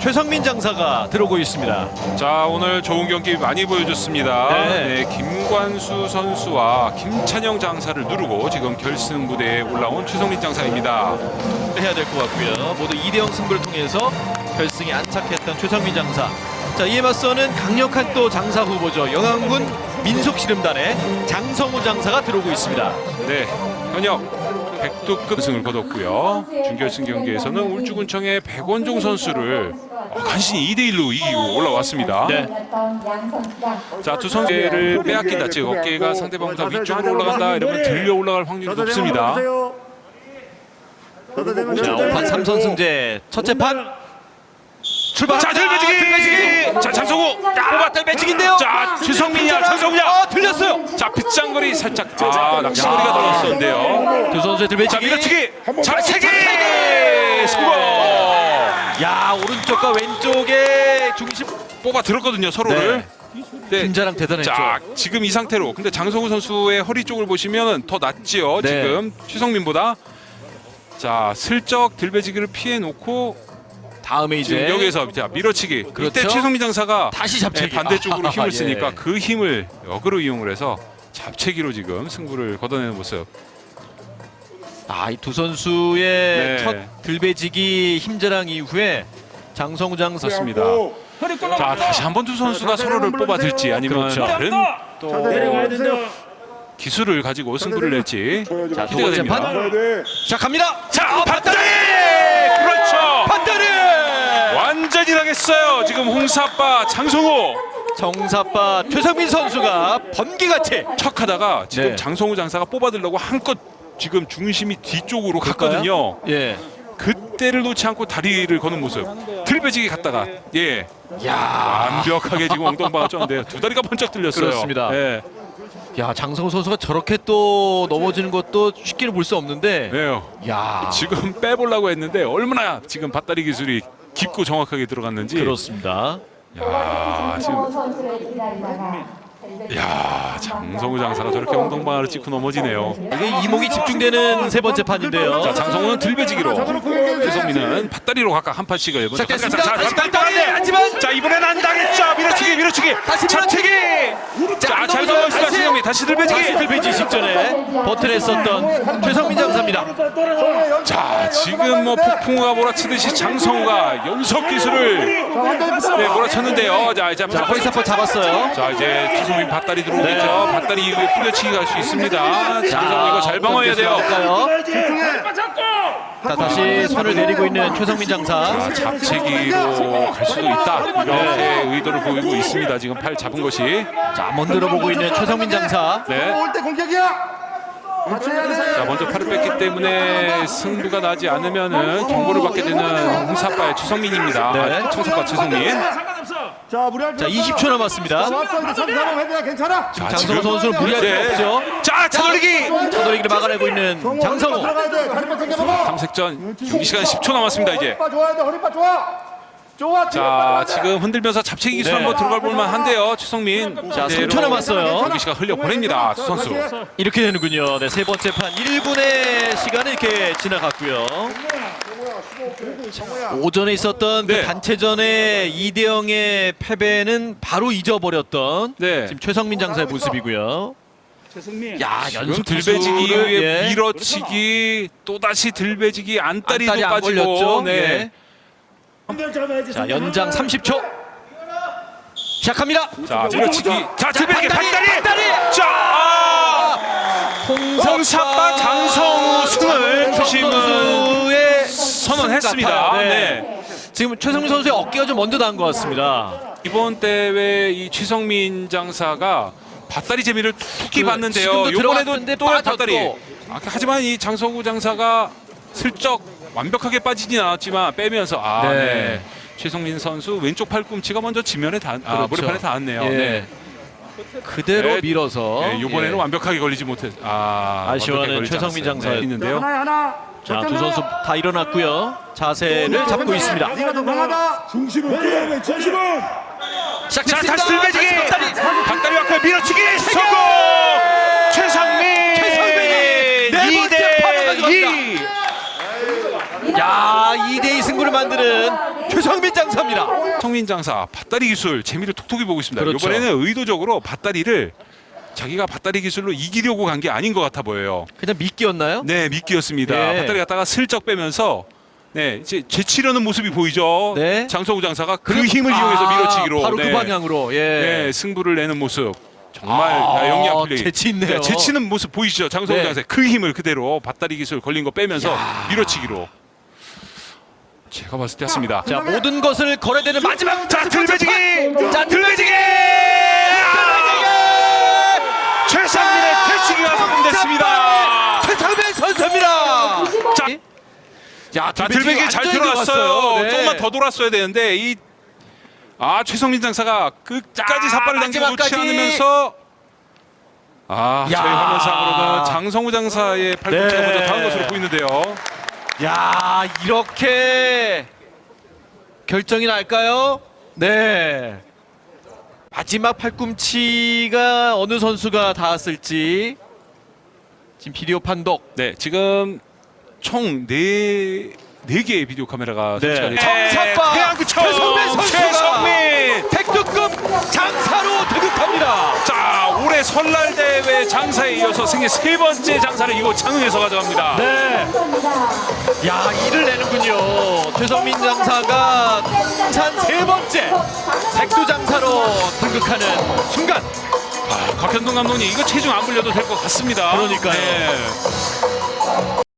최성민 장사가 들어오고 있습니다. 자 오늘 좋은 경기 많이 보여줬습니다. 네. 네, 김관수 선수와 김찬영 장사를 누르고 지금 결승 무대에 올라온 최성민 장사입니다. 해야 될 것 같고요. 모두 2대0 승부를 통해서 결승에 안착했던 최성민 장사. 자 이에 맞서는 강력한 또 장사 후보죠. 영암군 민속씨름단의 장성우 장사가 들어오고 있습니다. 네, 현역 백두급 승을 거뒀고요. 준결승 경기에서는 울주군청의 백원종 선수를 어, 간신히 2대 1로 이기고 올라왔습니다. 네. 자, 두 선수를 빼앗긴다. 즉 어깨가 상대방보다 위쪽으로 올라간다. 이러면 들려 올라갈 확률이 높습니다. 자 5판 3선 승제 첫째 판 출발. 자, 들배지기! 자, 장성우! 뽑았던 매직인데요. 자, 최성민이야, 장성우야! 아 들렸어요. 자, 빗장거리 살짝 아, 낚시거리가 들어왔었는데요. 두 선수의 들배지기. 자, 밀어치기! 자, 세기! 야 오른쪽과 왼쪽의 중심. 뽑아 들었거든요, 서로를. 네. 김자랑 대단했죠. 자, 지금 이 상태로. 근데 장성우 선수의 허리 쪽을 보시면 더 낫지요. 네. 지금 최성민보다. 자, 슬쩍 들배지기를 피해 놓고 다음에 지금 이제 여기서 자, 밀어치기. 그렇죠. 이때 최성민 장사가 다시 네, 잡채기. 반대쪽으로 아, 힘을 예. 쓰니까 그 힘을 역으로 이용을 해서 잡채기로 지금 승부를 걷어내는 모습. 아, 이 두 선수의 네. 첫 들배지기 힘자랑 이후에 장성우 장사 맞습니다. 자, 다시 한 번 두 선수가 서로를 뽑아들지 아니면 그렇죠. 다른 또 기술을 가지고 승부를 낼지 자, 두 기대가 번째 됩니다. 판. 자, 갑니다. 자, 밧다리! 그렇죠. 밧다리! 완전히 당했어요. 지금 홍사빠 장성호 정사빠 최성민 선수가 번개같이 척하다가 지금 네. 장성호 장사가 뽑아들려고 한껏 지금 중심이 뒤쪽으로 갔거든요. 예. 그때를 놓지 않고 다리를 거는 모습. 들배지기 갔다가 예 야, 완벽하게 지금 엉덩방아 쪘는데요. 두 다리가 번쩍 들렸어요. 그렇습니다. 예. 야, 장성우 선수가 저렇게 또 넘어지는 것도 쉽게는 볼 수 없는데. 네요. 야, 지금 빼보려고 했는데 얼마나 지금 밧다리 기술이 깊고 정확하게 들어갔는지. 그렇습니다. 야 지금 야 장성우 장사가 저렇게 엉덩방아를 찍고 넘어지네요. 이게 이목이 집중되는 세 번째 판인데요. 자 장성우는 들배지기로 최성민은 밧다리로 각각 한 판씩을 시작됐습니다. 다시 네. 하지만 자 이번엔 안 당했죠. 밀어치기 밀어치기 다시. 자, 자잘 넘어져요. 넘어 있습니다 다시. 들배지기. 다시 들배지 직전에 버튼했었던 최성민 장사입니다. 자 지금 뭐 폭풍우가 몰아치듯이 장성우가 연속 기술을 네, 몰아쳤는데요. 자 이제 자, 허리사퍼 잡았어요. 자 이제 최성민 밧다리 들어오겠죠. 네. 밧다리 이후에 뿌려치기 갈 수 있습니다. 자 이거 잘 방어해야 돼요. 될까요? 자, 다시 손을 내리고 있는 최성민 장사. 아, 잡채기로 갈 수도 있다 이렇게 의도를 보이고 있습니다. 지금 팔 잡은 것이 자, 먼들어 보고 있는 최성민 장사. 네. 올 때 공격이야. 맞춰야 돼. 자 먼저 팔을 뺐기 때문에 승부가 나지 않으면은 경고를 받게 되는 홍사빠의 최성민입니다. 네. 아, 청사빠 최성민. 자, 무리할 자, 20초 남았습니다. 왔어. 이제 천사람 해야 괜찮아. 자, 장성호 선수는 무리할 필요 네. 없죠. 자 차돌리기. 차돌리기를 막아내고 있는 장성호. 들어가야 돼. 탐색전 경기 시간 10초 남았습니다 이제. 허리빠 좋아야 돼. 허리빠 좋아. 좋아. 자 지금 흔들면서 잡채기 기술 네. 한번 들어갈 볼만 한데요 최성민. 자, 그대로 3초 남았어요. 경기 시간 흘려 보냅니다 두 선수. 이렇게 되는군요. 네, 세 번째 판 1분의 시간이 이렇게 지나갔고요. 오전에 있었던 그 네. 단체전의 2대 0의 패배는 바로 잊어버렸던 네. 지금 최성민 장사의 모습이고요. 야, 연속 들배지기 위에 예. 밀어치기 또 다시 들배지기 안다리도 안달이 안 빠지고 걸렸죠. 네. 예. 자, 연장 30초. 시작합니다. 자 밀어치기 자 들배지기 반다리, 반다리! 자 아! 홍사빠 장성우 선언 했습니다. 승 같아요. 네. 지금 최성민 선수의 어깨가 좀 먼저 닿은 것 같습니다. 이번 대회 이 최성민 장사가 밧다리 재미를 툭히 그, 봤는데요. 지금도 이번에도 들어갔는데 또 빠졌고. 밧다리. 아, 하지만 이 장성우 장사가 슬쩍 완벽하게 빠지진 않았지만 빼면서 아, 네. 네. 최성민 선수 왼쪽 팔꿈치가 먼저 지면에 닿, 아, 그렇죠. 무릎판에 닿았네요. 예. 네. 그대로 네. 밀어서 네, 이번에는 예. 완벽하게 걸리지 못했. 아, 아쉬워하는 완벽하게 걸리지 최성민 않았어요. 장사. 네, 있는데요. 하나 하나. 자, 두 선수 다 일어났고요. 자세를 잡고 있습니다. 네가 더 강하다. 중심은 끌어내 중심은 자, 시작됐습니다. 다시 들배지기. 밧다리 왔고 밀어치기 성공. 최성민. 최성민이 네 번째 판을 가져갑니다. 2대 2. 야, 2대2 승부를 만드는 최성민 장사입니다. 성민 장사 밭다리 기술 재미를 톡톡히 보고 있습니다. 그렇죠. 이번에는 의도적으로 밭다리를 자기가 밭다리 기술로 이기려고 간 게 아닌 것 같아 보여요. 그냥 미끼였나요? 네, 미끼였습니다. 예. 밭다리 갖다가 슬쩍 빼면서 네, 이제 제치려는 모습이 보이죠. 네. 장성우 장사가 그 그리고- 힘을 이용해서 아, 밀어치기로 바로 네. 그 방향으로. 예. 네, 승부를 내는 모습. 정말 아, 영리한 플레이. 재치 있네요. 네, 제치는 모습 보이시죠? 장성우 네. 장사 그 힘을 그대로 밭다리 기술 걸린 거 빼면서 밀어치기로. 제가 봤을 때 했습니다. 자 모든 것을 걸어대는 마지막 자, 들배지기! 자 들배지기 최상민의 퇴치기가 성공됐습니다. 최상민 선수입니다. 자, 야 자, 들배기 잘 들어갔어요. 네. 조금만 더 돌았어야 되는데 이 아, 최성민 장사가 끝까지 삿발을 당기고 놓지 마지막까지. 않으면서 아, 저희 야. 화면상으로는 장성우 장사의 팔꿈치가 네. 먼저 닿은 것으로 보이는데요. 야 이렇게 결정이 날까요? 네. 마지막 팔꿈치가 어느 선수가 닿았을지 지금 비디오 판독. 네, 지금 총 네, 네 개의 비디오 카메라가 네. 설치가 되어 정사빠 태양구청 올해 설날 대회 장사에 이어서 생애 세 번째 장사를 이곳 장흥에서 가져갑니다. 네. 야, 이를 내는군요. 최성민 장사가 통산 세 번째 백두 장사로 등극하는 순간. 곽현동 감독님 이거 체중 안 불려도 될 것 같습니다. 그러니까요. 네.